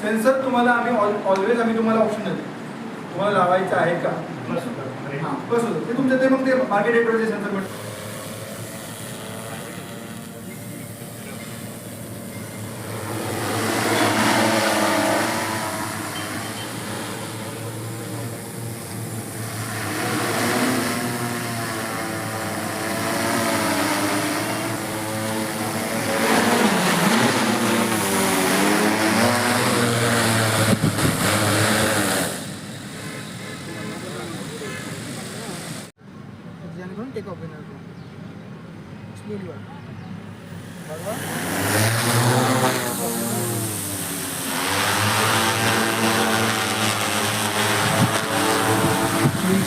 Sensor तुम्हाला आम्ही always आम्ही तुम्हाला ऑप्शन देतो. तुम्हाला लावायचं आहे का? हां बस होतं. ते तुमचं ते मग ते मार्केट रेटवरचे सेन्सर भेटतं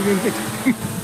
抜けた。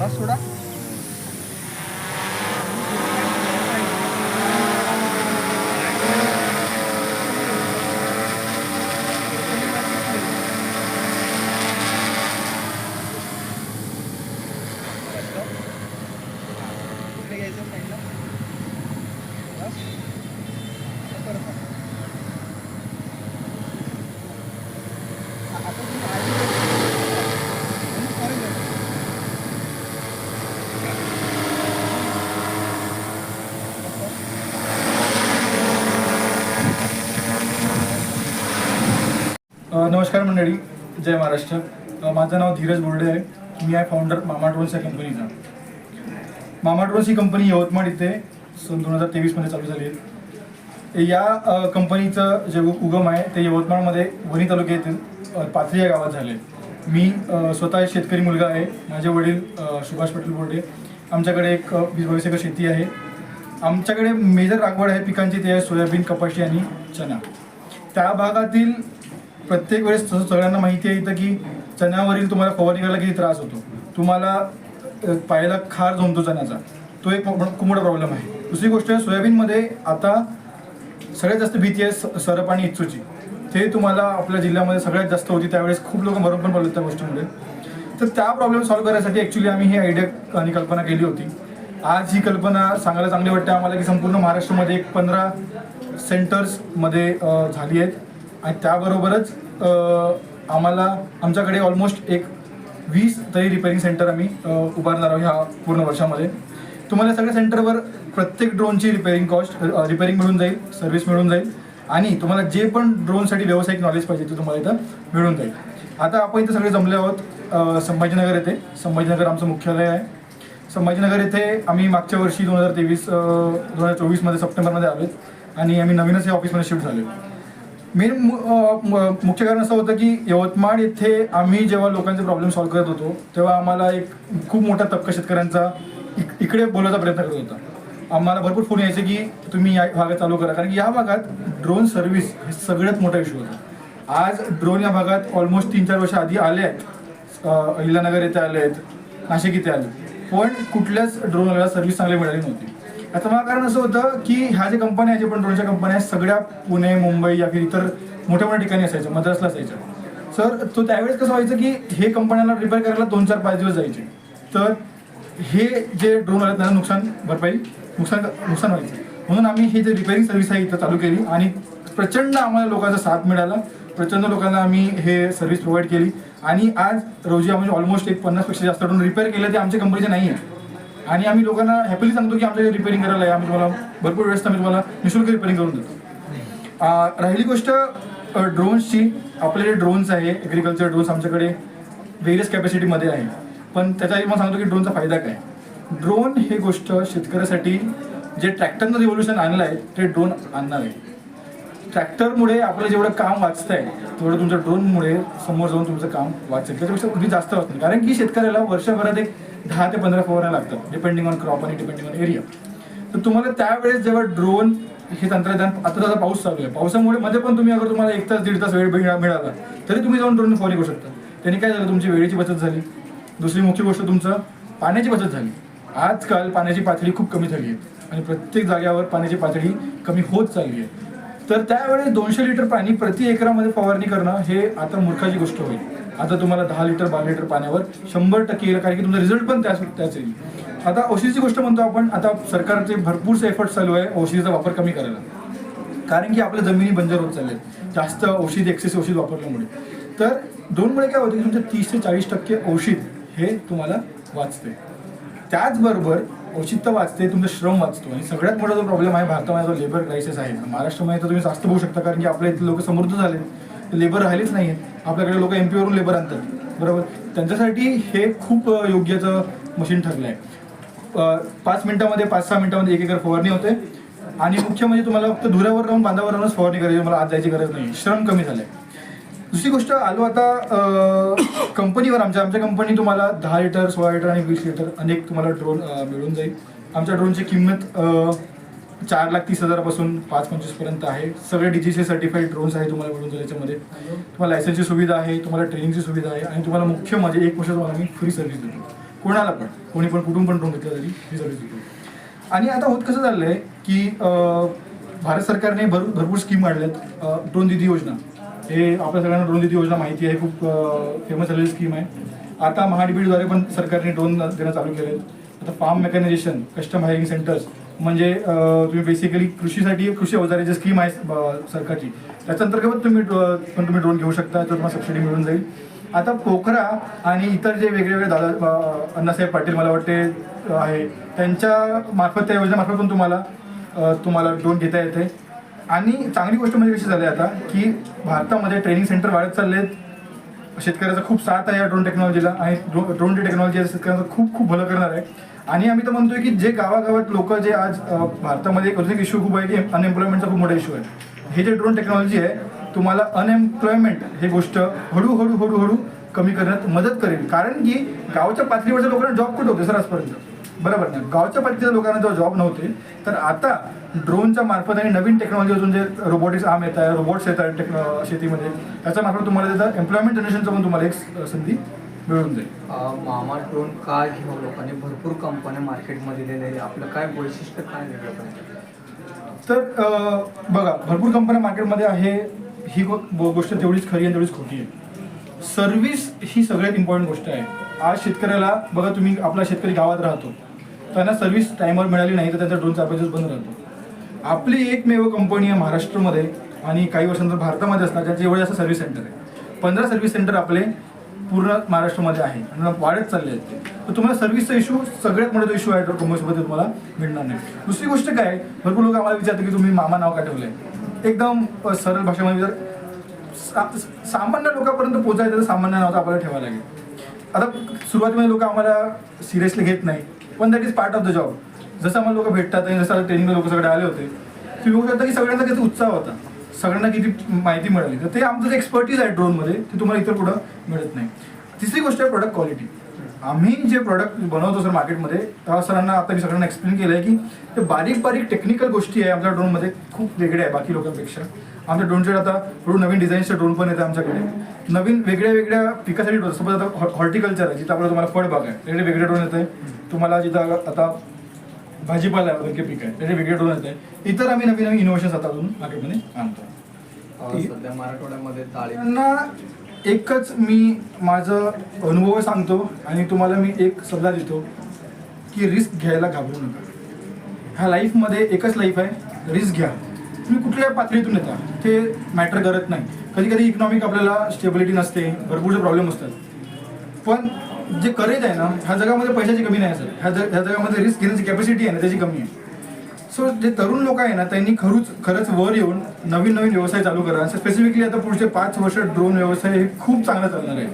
बस सोडा इकडे घ्यायचं साईडला. बस. आता परत वाढ. आता तुम्ही आधी- परत जा. अ, नमस्कार मंडळी जय महाराष्ट्र. माझं नाव धीरज बोर्डे आहे. मी आहे फाउंडर मामा ड्रोन्स या कंपनीचा मामा ड्रोन्स ही कंपनी यवतमाळ इथे सन दोन हजार तेवीसमध्ये चालू झाली. आहे या कंपनीचं जे उगम आहे ते यवतमाळमध्ये वणी तालुक्यातील पाथरी या गावात झाले. मी स्वतः एक शेतकरी मुलगा आहे. माझे वडील सुभाष पाटील बोर्डे. आमच्याकडे एक वीस बावीस एकर शेती आहे. आमच्याकडे मेजर लागवड आहे पिकांची ते आहे सोयाबीन कपाशी आणि चना त्या भागातील प्रत्येक वेळेस तसं सगळ्यांना माहिती आहे इथं की चण्यावरील तुम्हाला फवारणी करायला किती त्रास होतो. तुम्हाला पायाला खार जमतो चण्याचा. तो एक खूप मोठा प्रॉब्लेम आहे. दुसरी गोष्ट सोयाबीनमध्ये आता सगळ्यात जास्त भीती आहे स- सरप आणि इच्छूची ते तुम्हाला आपल्या जिल्ह्यामध्ये सगळ्यात जास्त होती. त्यावेळेस खूप लोक मरून पण पडले त्या गोष्टीमुळे. तर त्या प्रॉब्लेम सॉल्व्ह करण्यासाठी ॲक्च्युली आम्ही ही आयडिया आणि कल्पना केली होती. आज ही कल्पना सांगायला चांगली वाटते आम्हाला की संपूर्ण महाराष्ट्रामध्ये एक पंधरा सेंटर्समध्ये झाली आहेत. आणि त्याबरोबरच आम्हाला आमच्याकडे ऑलमोस्ट एक वीस तरी रिपेअरिंग सेंटर आम्ही उभारणार आहोत ह्या पूर्ण वर्षामध्ये. तुम्हाला सगळ्या सेंटरवर प्रत्येक ड्रोनची रिपेअरिंग कॉस्ट रिपेअरिंग मिळून जाईल सर्व्हिस मिळून जाईल आणि तुम्हाला जे पण ड्रोनसाठी व्यावसायिक नॉलेज पाहिजे ते तुम्हाला इथं मिळून जाईल. आता आपण इथं सगळे जमले आहोत संभाजीनगर येथे. संभाजीनगर आमचं मुख्यालय आहे. संभाजीनगर येथे आम्ही मागच्या वर्षी दोन हजार तेवीस दोन हजार चोवीसमध्ये सप्टेंबरमध्ये आलो आणि आम्ही नवीनच या ऑफिसमध्ये शिफ्ट झालो मेन मुख्य कारण असं होतं की यवतमाळ येथे आम्ही जेव्हा लोकांचे प्रॉब्लेम सॉल्व्ह करत होतो तेव्हा आम्हाला एक खूप मोठा तबका शेतकऱ्यांचा इक- इकडे बोलायचा प्रयत्न करत होता. आम्हाला भरपूर फोन यायचे की तुम्ही या भागात चालू करा. कारण की या भागात ड्रोन सर्व्हिस हे सगळ्यात मोठा इश्यू होता. आज ड्रोन या भागात ऑलमोस्ट तीन चार वर्ष आधी आले आहेत. अहिल्यानगर येथे आले आहेत. नाशिक इथे आले पण कुठल्याच ड्रोनला सर्व्हिस चांगली मिळाली नव्हती. आता मला कारण असं होतं की ह्या ज्या कंपन्या आहेत जे पण ड्रोनच्या कंपन्या आहेत सगळ्या पुणे मुंबई या फिर इतर मोठ्या मोठ्या ठिकाणी असायच्या मद्रासला असायच्या. सर तो त्यावेळेस कसं व्हायचं की हे कंपन्याला रिपेअर करायला दोन चार पाच दिवस जायचे. तर हे जे ड्रोन आले त्यांना नुकसान भरपाई नुकसान नुकसान व्हायचं. म्हणून आम्ही हे जे रिपेअरिंग सर्व्हिस आहे इथं चालू केली आणि प्रचंड आम्हाला लोकांचा साथ मिळाला. प्रचंड लोकांना आम्ही हे सर्व्हिस प्रोव्हाइड केली. आणि आज रोजी आम्ही ऑलमोस्ट एक पन्नासपेक्षा जास्त ड्रोन रिपेअर केले ते आमच्या कंपनीचे नाही आहे आणि आम्ही लोकांना हॅपीली सांगतो की आमच्या रिपेअरिंग करायला आहे आम्ही तुम्हाला भरपूर वेळेस आम्ही तुम्हाला निशुल्क रिपेअरिंग करून देतो. राहिली गोष्ट ड्रोन्सची आपले जे ड्रोन्स आहे ॲग्रिकल्चर ड्रोन्स आमच्याकडे वेरियस कॅपॅसिटीमध्ये आहे. पण त्याच्या मग मला सांगतो की ड्रोनचा फायदा काय? ड्रोन हे गोष्ट शेतकऱ्यासाठी जे ट्रॅक्टरनं रिव्होल्युशन आणलं आहे ते ड्रोन आणणार आहे. ट्रॅक्टरमुळे आपलं जेवढं काम वाचतं आहे तेवढं तुमच्या ड्रोनमुळे समोर जाऊन तुमचं काम वाचेल. त्याच्यापेक्षा कुठे जास्त वाचत नाही. कारण की शेतकऱ्याला वर्षभरात एक दहा ते पंधरा फवारा लागतात डिपेंडिंग ऑन क्रॉप आणि डिपेंडिंग ऑन एरिया तर तुम्हाला त्यावेळेस जेव्हा ड्रोन हे तंत्रज्ञान आता जसा पाऊस चालू आहे पावसामुळे मध्ये पण तुम्ही अगर तुम्हाला एक तास दीड तास वेळ मिळाला तरी तुम्ही जाऊन ड्रोन फॉली करू शकता. त्याने काय झालं तुमची वेळेची बचत झाली. दुसरी मुख्य गोष्ट तुमचं पाण्याची बचत झाली. आजकाल पाण्याची पातळी खूप कमी झाली आहे आणि प्रत्येक जागेवर पाण्याची पातळी कमी होत चालली आहे. तर त्यावेळेस दोनशे लिटर पाणी प्रति एकरामध्ये फवारणी करणं हे आता मूर्खाची गोष्ट होईल. आता तुम्हाला दहा लिटर बारा लिटर पाण्यावर शंभर टक्के येईल कारण की तुमचा रिझल्ट पण त्याच त्याच येईल. आता औषधीची गोष्ट म्हणतो आपण आता सरकारचे भरपूरसे एफर्ट चालू आहे औषधीचा वापर कमी करायला. कारण की आपल्या जमिनी बंजर होत चालल्या जास्त औषध एक्सेस औषध वापरल्यामुळे. तर दोनमुळे काय होतं की तुमचे तीस ते चाळीस टक्के औषध हे तुम्हाला वाचते त्याचबरोबर औषध वाचते तुमचा श्रम वाचतो. आणि सगळ्यात मोठा जो प्रॉब्लेम आहे भारतामध्ये जो लेबर क्रायसिस आहे महाराष्ट्रामध्ये तर तुम्ही जास्त बघू शकता कारण की आपल्या इथले लोक समृद्ध झाले लेबर राहिलेच नाही आहेत आपल्याकडे लोक एम पीवरून लेबर आणतात. बरोबर? त्यांच्यासाठी हे खूप योग्यचं मशीन ठरलं आहे पाच मिनिटामध्ये पाच सहा मिनिटामध्ये एक एकर फवारणी होते. आणि मुख्य म्हणजे तुम्हाला फक्त धुऱ्यावर राहून बांधावर राहूनच फवारणी करायची मला आज जायची गरज नाही श्रम कमी झालं आहे दुसरी गोष्ट आलो आता कंपनीवर आमच्या आमच्या कंपनी तुम्हाला दहा लिटर सोळा लिटर आणि वीस लिटर अनेक तुम्हाला ड्रोन मिळून जाईल. आमच्या ड्रोनची किंमत चार लाख तीस हजारापासून पाच पंचवीसपर्यंत आहे. सगळे डीजीसी सर्टिफाईड ड्रोन्स आहे तुम्हाला मिळून जाईल याच्यामध्ये. तुम्हाला लायसन्सची सुविधा आहे तुम्हाला ट्रेनिंगची सुविधा आहे आणि तुम्हाला मुख्य म्हणजे एक वर्ष तुम्हाला मी फ्री सर्व्हिस देतो. कोणाला पण? कोणी पण कुठून पण ड्रोन घेतला तरी फ्री सर्व्हिस देतो. आणि आता होत कसं चाललंय की भारत सरकारने भर भरपूर स्कीम काढल्यात. ड्रोन दिदी योजना. हे आपल्या सगळ्यांना ड्रोन दिदी योजना माहिती आहे. खूप फेमस झालेली स्कीम आहे. आता महाडीबीद्वारे पण सरकारने ड्रोन देणं चालू केले आता farm mechanisation custom hiring centres म्हणजे तुम्ही बेसिकली कृषीसाठी कृषी अवजाराची स्कीम आहे सरकारची त्याच्या अंतर्गत तुम्ही पण तुम्ही ड्रोन घेऊ शकता तर तुम्हाला सबसिडी मिळून जाईल. आता पोखरा आणि इतर जे वेगवेगळे दादा अण्णासाहेब पाटील मला वाटते आहे त्यांच्या मार्फत त्या योजनेमार्फत पण तुम्हाला तुम्हाला ड्रोन घेता येते. आणि चांगली गोष्ट म्हणजे कशी झाली आता की भारतामध्ये ट्रेनिंग सेंटर वाढत चालले आहेत शेतकऱ्याचा खूप साथ आहे या ड्रोन टेक्नॉलॉजीला आणि ड्रोन टेक्नॉलॉजी शेतकऱ्यांचं खूप खूप भलं करणार आहे. आणि आम्ही तर म्हणतोय की जे गावागावात लोक जे आज भारतामध्ये एक अजून इश्यू खूप आहे की अनएम्प्लॉयमेंटचा खूप मोठा इश्यू आहे. हे जे ड्रोन टेक्नॉलॉजी आहे तुम्हाला अनएम्प्लॉयमेंट हे गोष्ट हळूहळू हळूहळू कमी करण्यात मदत करेल. कारण की गावच्या पातळीवरच्या लोकांना जॉब कुठं होते? सर आजपर्यंत बरोबर. ना गावच्या पातळीच्या लोकांना जेव्हा जॉब नव्हते तर आता ड्रोनच्या मार्फत आणि नवीन टेक्नॉलॉजी अजून जे रोबोटिक्स आर्म येत आहे रोबोट्स येत आहेत टेक्नो शेतीमध्ये त्याच्या मार्फत तुम्हाला त्याचा एम्प्लॉयमेंट जनरेशनचं पण तुम्हाला एक संधी मिळून जाईल. मामा ड्रोन का घ्यावं लोकांनी? भरपूर कंपन्या मार्केटमध्ये दिलेल्या आहे. आपलं काय वैशिष्ट्य काय वेगळं तर बघा भरपूर कंपन्या मार्केटमध्ये आहे. ही गोष्ट तेवढीच खरी आणि तेवढीच खोटी आहे. सर्व्हिस ही सगळ्यात इम्पॉर्टंट गोष्ट आहे. आज शेतकऱ्याला बघा तुम्ही आपला शेतकरी गावात राहतो. त्यांना सर्व्हिस टाईमवर मिळाली नाही तर त्यांचा ड्रोन चापायचं बंद राहतो. आपली एकमेव कंपनी आहे महाराष्ट्रामध्ये आणि काही वर्षांनंतर भारतामध्ये असणार ज्याचे एवढे असं सर्व्हिस सेंटर आहे. पंधरा सर्व्हिस सेंटर आपले पूर्ण महाराष्ट्रामध्ये आहे आणि वाढत चालले आहेत ते. तर तुम्हाला सर्व्हिसचा इश्यू सगळ्यात मोठा इशू आहे कॉमर्समध्ये तुम्हाला मिळणार नाही. दुसरी गोष्ट काय भरपूर लोक आम्हाला विचारतात की तुम्ही मामा नाव का ठेवलंय? एकदम सरळ भाषेमध्ये जर सामान्य लोकांपर्यंत पोहोचायचं तर सामान्य नाव तर आपल्याला ठेवावं लागेल. आता सुरुवातीमध्ये लोक आम्हाला सिरियसली घेत नाही पण that is part of the job जसं आम्हाला लोक भेटतात आणि जसं ट्रेनिंग लोक सगळे आले होते ते बघू शकता की सगळ्यांचा किती उत्साह होता. सगळ्यांना किती माहिती मिळाली. तर ते आमचं जे एक्सपर्टीज आहे ड्रोनमध्ये ते तुम्हाला इतर पुढं मिळत नाही. तिसरी गोष्ट आहे प्रोडक्ट क्वालिटी आम्ही जे प्रोडक्ट बनवतो सर मार्केटमध्ये तेव्हा सरांना आता मी सगळ्यांना एक्सप्लेन केलं आहे की ते बारीक बारीक टेक्निकल गोष्टी आहे आमच्या ड्रोनमध्ये खूप वेगळ्या आहे बाकी लोकांपेक्षा. आमच्या ड्रोनचे आता थोडं नवीन डिझाईनचे ड्रोन पण येते आमच्याकडे. नवीन वेगळ्या वेगळ्या पिकासाठी ड्रोन सपोज आता हॉर्टिकल्चर आहे जिथं आपल्याला तुम्हाला फळबाग आहे त्याकडे वेगळे ड्रोन येते तुम्हाला जिथं आता भाजीपाला आहे वगैरे पीक आहे त्याचे वेगळे ड्रोन येते इतर आम्ही नवीन नवीन इनोव्हेशन्स आता अजून मार्केटमध्ये आणतो. सध्या मराठवाड्यामध्ये एकच मी माझं अनुभव सांगतो आणि तुम्हाला मी एक सल्ला देतो की रिस्क घ्यायला घाबरू नका. ह्या लाईफमध्ये एकच लाईफ आहे रिस्क घ्या. तुम्ही कुठल्या पातळीतून येता ते मॅटर करत नाही. कधी कधी इकॉनॉमिक आपल्याला स्टेबिलिटी नसते भरपूरचे प्रॉब्लेम असतात. पण जे करेज आहे ना ह्या जगामध्ये पैशाची कमी नाही सर ह्या जग ह्या जगामध्ये रिस्क घेण्याची कॅपॅसिटी आहे ना त्याची कमी आहे. सो जे तरुण लोक आहे ना त्यांनी खरूच खरंच वर येऊन नवीन नवीन व्यवसाय चालू करा. स्पेसिफिकली आता पुढचे पाच वर्ष ड्रोन व्यवसाय हे खूप चांगला चालणार आहे.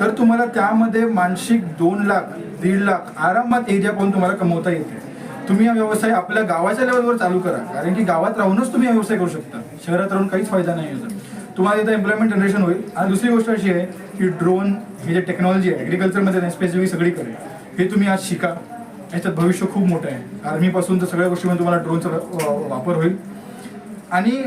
तर तुम्हाला त्यामध्ये मानसिक दोन लाख दीड लाख आरामात एरिया पाहून तुम्हाला कमवता येते. तुम्ही हा व्यवसाय आपल्या गावाच्या लेवलवर चालू करा. कारण की गावात राहूनच तुम्ही हा व्यवसाय करू शकता. शहरात राहून काहीच फायदा नाही याचा. तुम्हाला इथं एम्प्लॉयमेंट जनरेशन होईल. आणि दुसरी गोष्ट अशी आहे की ड्रोन हे जे टेक्नॉलॉजी आहे ॲग्रिकल्चरमध्ये स्पेसिफिक सगळीकडे हे तुम्ही आज शिका. याच्यात भविष्य खूप मोठं आहे. आर्मीपासून तर सगळ्या गोष्टीमध्ये तुम्हाला ड्रोनचा वापर होईल. आणि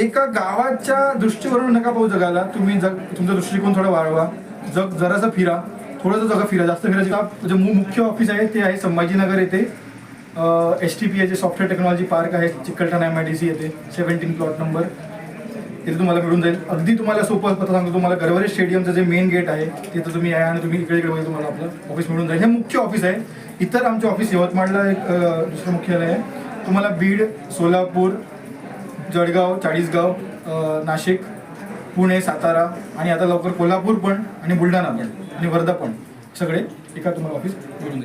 एका गावाच्या दृष्टीवरून नका पाहू जगाला. तुम्ही जग तुमचा दृष्टिकोन थोडा वाढवा. जग जरासा फिरा. थोडंसं जगा फिरा. जास्त फिरायचं जे म्हणजे मुख्य ऑफिस आहे ते आहे संभाजीनगर येथे. एस टी पी आहे जे सॉफ्टवेअर टेक्नॉलॉजी पार्क आहे Chikalthana M I D C येथे. सेव्हन्टीन प्लॉट नंबर तिथे तुम्हाला मिळून जाईल. अगदी तुम्हाला सोपं पत्र सांगतो तुम्हाला गरवरे स्टेडियमचं जे मेन गेट आहे तिथं तुम्ही आहे आणि तुम्ही इकडे इकडे तुम्हाला आपलं ऑफिस मिळून जाईल. हे मुख्य ऑफिस आहे. इतर आमचे ऑफिस यवतमाळला एक दुसरं मुख्यालय आहे. तुम्हाला बीड सोलापूर जळगाव चाळीसगाव नाशिक पुणे सातारा आणि आता लवकर कोल्हापूर पण आणि बुलढाणा पण आणि वर्धा पण सगळे एका तुम्हाला ऑफिस मिळून जाईल.